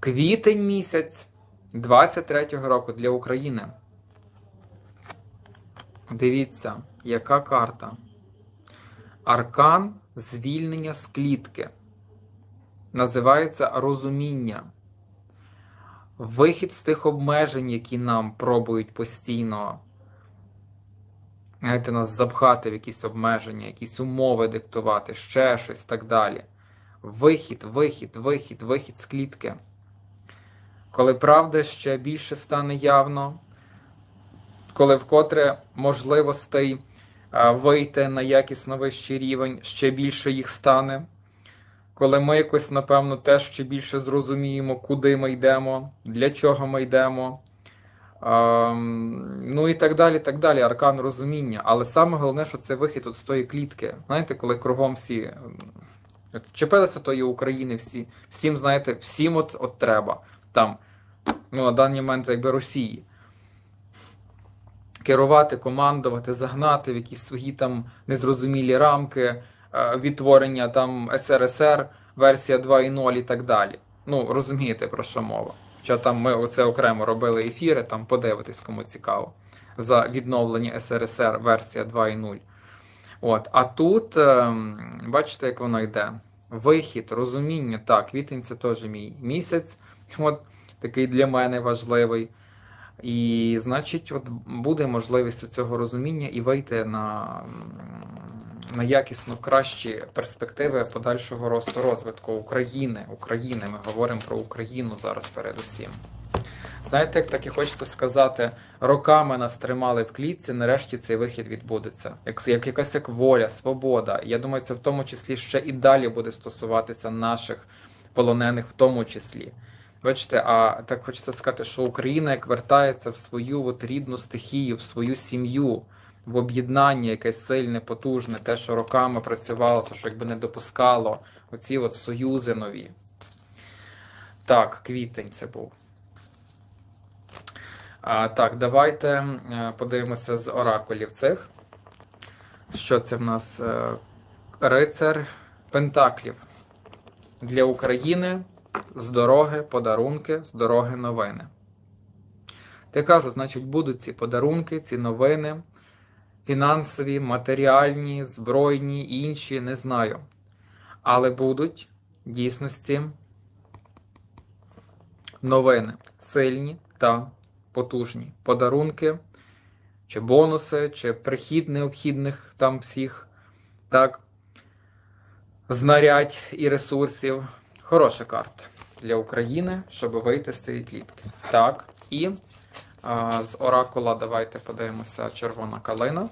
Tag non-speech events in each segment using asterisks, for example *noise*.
Квітень місяць 23-го року для України. Дивіться, яка карта. Аркан звільнення з клітки. Називається розуміння. Вихід з тих обмежень, які нам пробують постійно знаєте, нас запхати в якісь обмеження, якісь умови диктувати, ще щось так далі. Вихід, вихід, вихід, вихід з клітки. Коли правда ще більше стане явно, коли вкотре можливостей вийти на якісно вищий рівень, ще більше їх стане. Коли ми якось, напевно, теж ще більше зрозуміємо, куди ми йдемо, для чого ми йдемо. Ем, ну і так далі, так далі, аркан розуміння. Але саме головне, що це вихід от з тої клітки. Знаєте, коли кругом всі ем, чепилися тої України, всі, всім, знаєте, всім от, от треба. Там, ну, на даний момент, якби Росії. Керувати, командувати, загнати в якісь свої там незрозумілі рамки, е, відтворення там СРСР, версія 2.0 і так далі. Ну, розумієте, про що мова. Хоча там ми оце окремо робили ефіри, там подивитись, кому цікаво. За відновлення СРСР версія 2.0. От. А тут, ем, бачите, як воно йде. Вихід, розуміння. Так, квітень це теж мій місяць. *laughs* От, такий для мене важливий. І, значить, от буде можливість цього розуміння і вийти на, на якісно кращі перспективи подальшого росту розвитку України. України. Ми говоримо про Україну зараз передусім. Знаєте, як так і хочеться сказати, роками нас тримали в клітці, нарешті цей вихід відбудеться. Як, як якась як воля, свобода. Я думаю, це в тому числі ще і далі буде стосуватися наших полонених, в тому числі. Бачите, а так хочеться сказати, що Україна як вертається в свою от рідну стихію, в свою сім'ю, в об'єднання якесь сильне, потужне, те, що роками працювалося, що якби не допускало оці от союзи нові. Так, квітень це був. А, так, давайте е, подивимося з оракулів цих. Що це в нас? Е, Рицар Пентаклів. Для України з дороги подарунки, з дороги новини. Ти кажу, значить, будуть ці подарунки, ці новини, фінансові, матеріальні, збройні інші, не знаю. Але будуть в дійсності новини сильні та потужні. Подарунки, чи бонуси, чи прихід необхідних там всіх, так, знарядь і ресурсів. Хороша карта для України, щоб вийти з цієї клітки. Так, і а, з оракула давайте подивимося червона калина.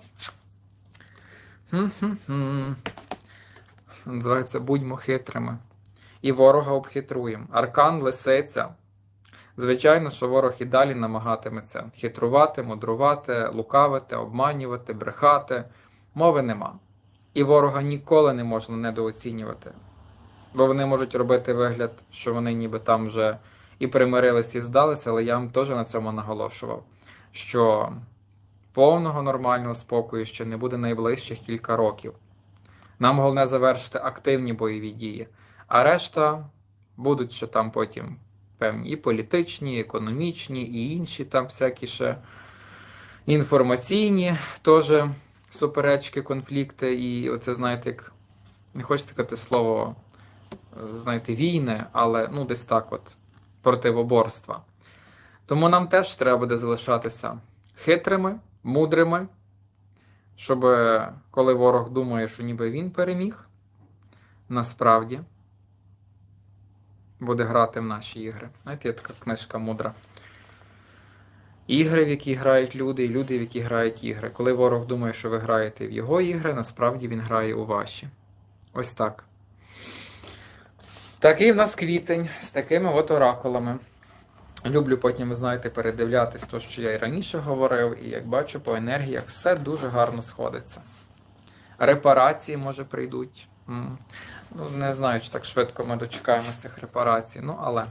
Називається Будьмо хитрими. І ворога обхитруємо. Аркан лисиця. Звичайно, що ворог і далі намагатиметься хитрувати, мудрувати, лукавити, обманювати, брехати. Мови нема. І ворога ніколи не можна недооцінювати. Бо вони можуть робити вигляд, що вони ніби там вже і примирилися, і здалися, але я вам теж на цьому наголошував, що повного нормального спокою ще не буде найближчих кілька років. Нам головне завершити активні бойові дії, а решта будуть ще там потім певні і політичні, і економічні, і інші там всякі ще інформаційні теж суперечки, конфлікти, і оце, знаєте, як не хочеться сказати слово знаєте, війни, але ну десь так от противоборства. Тому нам теж треба буде залишатися хитрими, мудрими, щоб коли ворог думає, що ніби він переміг, насправді буде грати в наші ігри. Знаєте, є така книжка мудра. Ігри, в які грають люди, і люди, в які грають ігри. Коли ворог думає, що ви граєте в його ігри, насправді він грає у ваші. Ось так. Такий в нас квітень з такими от оракулами. Люблю потім, ви знаєте, передивлятись те, що я і раніше говорив, і як бачу по енергіях, все дуже гарно сходиться. Репарації, може, прийдуть. Ну, не знаю, чи так швидко ми дочекаємося цих репарацій, ну але.